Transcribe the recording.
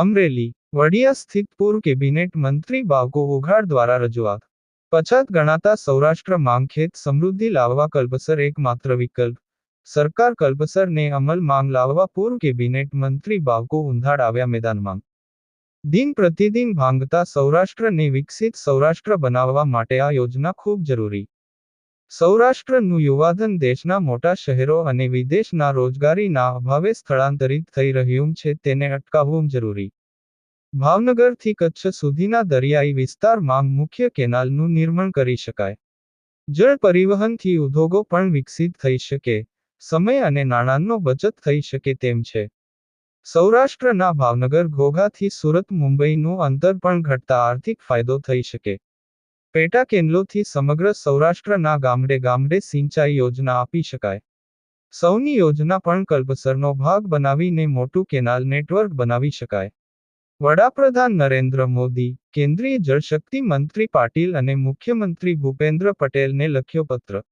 અમરેલી, વડિયા સ્થિત પૂર્વ કેબિનેટ મંત્રી બાગો ઉઘાડ દ્વારા રજૂઆત. પછાત ગણાતા સૌરાષ્ટ્ર માંગ ખેત સમૃદ્ધિ લાવવા કલ્પસર એકમાત્ર વિકલ્પ. સરકાર કલ્પસરને અમલ માંગ લાવવા પૂર્વ કેબિનેટ મંત્રી બાગો ઉંધાડ આવ્યા મેદાનમાં. દિન પ્રતિદિન ભાંગતા સૌરાષ્ટ્રને વિકસિત સૌરાષ્ટ્ર બનાવવા માટે આ યોજના ખૂબ જરૂરી. સૌરાષ્ટ્રનું યુવાધન દેશના મોટા શહેરો અને વિદેશના રોજગારીના અભાવે સ્થળાંતરિત થઈ રહ્યું છે, તેને અટકાવવું જરૂરી. ભાવનગરથી કચ્છ સુધીના દરિયાઈ વિસ્તારમાં મુખ્ય કેનાલનું નિર્માણ કરી શકાય. જળ પરિવહનથી ઉદ્યોગો પણ વિકસિત થઈ શકે, સમય અને નાણાંનો બચત થઈ શકે તેમ છે. સૌરાષ્ટ્રના ભાવનગર ઘોઘાથી સુરત મુંબઈનું અંતર પણ ઘટતા આર્થિક ફાયદો થઈ શકે. પેટા કેન્દ્રોથી સમગ્ર સૌરાષ્ટ્રના ગામડે ગામડે સિંચાઈ યોજના આપી શકાય. સૌની યોજના પણ કલ્પસરનો ભાગ બનાવીને મોટું કેનાલ નેટવર્ક બનાવી શકાય. વડાપ્રધાન નરેન્દ્ર મોદી, કેન્દ્રીય જળશક્તિ મંત્રી પાટીલ અને મુખ્યમંત્રી ભૂપેન્દ્ર પટેલને લખ્યો પત્ર.